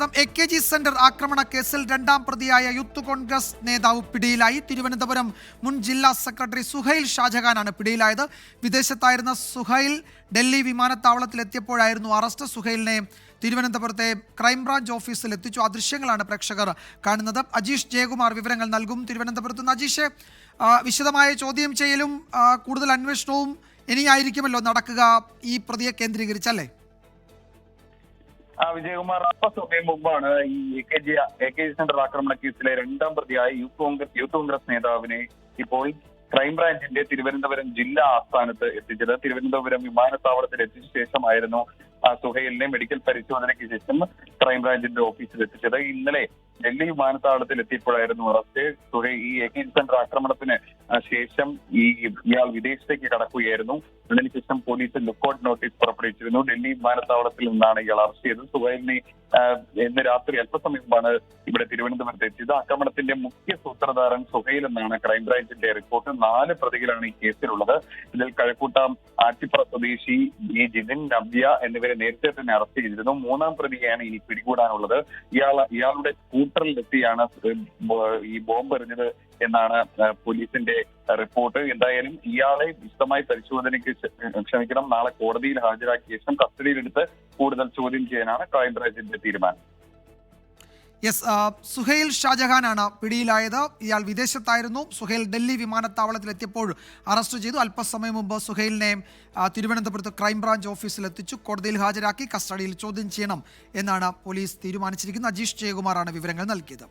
സ്വാഗതം. A K G centre ആക്രമണ കേസിൽ രണ്ടാം പ്രതിയായ യൂത്ത് കോൺഗ്രസ് നേതാവ് പിടിയിലായി. തിരുവനന്തപുരം മുൻ ജില്ലാ സെക്രട്ടറി സുഹൈൽ ഷാജഹാനാണ് പിടിയിലായത്. വിദേശത്തായിരുന്ന സുഹൈൽ ഡൽഹി വിമാനത്താവളത്തിൽ എത്തിയപ്പോഴായിരുന്നു അറസ്റ്റ്. സുഹൈലിനെ തിരുവനന്തപുരത്തെ ക്രൈംബ്രാഞ്ച് ഓഫീസിൽ എത്തിച്ചു ആ ദൃശ്യങ്ങളാണ് പ്രേക്ഷകർ കാണുന്നത്. അജീഷ് ജയകുമാർ വിവരങ്ങൾ നൽകും. തിരുവനന്തപുരത്ത് നിന്ന് അജീഷ് വിശദമായ ചോദ്യം ചെയ്യലും കൂടുതൽ അന്വേഷണവും ഇനിയായിരിക്കുമല്ലോ നടക്കുക ഈ പ്രതിയെ കേന്ദ്രീകരിച്ചല്ലേ? വിജയകുമാർ അല്പസമയം മുമ്പാണ് ഈ A K G A K G centre ആക്രമണ കേസിലെ രണ്ടാം പ്രതിയായ യൂത്ത് കോൺഗ്രസ് യൂത്ത് കോൺഗ്രസ് നേതാവിനെ ഇപ്പോൾ ക്രൈംബ്രാഞ്ചിന്റെ തിരുവനന്തപുരം ജില്ലാ ആസ്ഥാനത്ത് എത്തിച്ചത്. തിരുവനന്തപുരം വിമാനത്താവളത്തിൽ എത്തിച്ച ശേഷമായിരുന്നു സുഹൈലിനെ മെഡിക്കൽ പരിശോധനയ്ക്ക് ശേഷം ക്രൈംബ്രാഞ്ചിന്റെ ഓഫീസിൽ എത്തിച്ചത്. ഇന്നലെ ഡൽഹി വിമാനത്താവളത്തിൽ എത്തിയപ്പോഴായിരുന്നു അറസ്റ്റ് സുഹൈ ഈ എ സെന്റർ ആക്രമണത്തിന് ശേഷം ഈ ഇയാൾ വിദേശത്തേക്ക് കടക്കുകയായിരുന്നു. അതിനുശേഷം പോലീസ് ലുക്കൌട്ട് നോട്ടീസ് പുറപ്പെടുവിച്ചിരുന്നു. ഡൽഹി വിമാനത്താവളത്തിൽ നിന്നാണ് ഇയാൾ അറസ്റ്റ് ചെയ്തത്. സുഹൈലിനെ ഇന്ന് രാത്രി അല്പസമയം മുമ്പാണ് ഇവിടെ തിരുവനന്തപുരത്ത് എത്തിയത്. ആക്രമണത്തിന്റെ മുഖ്യ സൂത്രധാരൻ സുഹൈൽ എന്നാണ് ക്രൈംബ്രാഞ്ചിന്റെ റിപ്പോർട്ട്. നാല് പ്രതികളാണ് ഈ കേസിലുള്ളത്. ഇതിൽ കഴക്കൂട്ടം ആറ്റിപ്പുറ സ്വദേശി ഈ ജിതിൻ നവ്യ എന്നിവരെ നേരത്തെ തന്നെ അറസ്റ്റ് ചെയ്തിരുന്നു. മൂന്നാം പ്രതിയാണ് ഇനി പിടികൂടാനുള്ളത്. ഇയാൾ ഇയാളുടെ സ്കൂട്ടറിലെത്തിയാണ് ഈ ബോംബ് എറിഞ്ഞത് എന്നാണ് പോലീസിന്റെ റിപ്പോർട്ട്. എന്തായാലും ഇയാളെ വിശദമായി പരിശോധനയ്ക്ക് ക്ഷ- ക്ഷമിക്കണം നാളെ കോടതിയിൽ ഹാജരാക്കിയ ശേഷം കസ്റ്റഡിയിലെടുത്ത് കൂടുതൽ ചോദ്യം ചെയ്യാനാണ് ക്രൈംബ്രാഞ്ചിന്റെ തീരുമാനം. യെസ് സുഹൈൽ ഷാജഹാനാണ് പിടിയിലായത്. ഇയാൾ വിദേശത്തായിരുന്നു. സുഹൈൽ ഡൽഹി വിമാനത്താവളത്തിൽ എത്തിയപ്പോൾ അറസ്റ്റ് ചെയ്തു. അല്പസമയം മുമ്പ് സുഹൈലിനെ തിരുവനന്തപുരത്ത് ക്രൈംബ്രാഞ്ച് ഓഫീസിൽ എത്തിച്ചു കോടതിയിൽ ഹാജരാക്കി കസ്റ്റഡിയിൽ ചോദ്യം ചെയ്യണം എന്നാണ് പോലീസ് തീരുമാനിച്ചിരിക്കുന്നത്. അജീഷ് ജയകുമാറാണ് വിവരങ്ങൾ നൽകിയത്.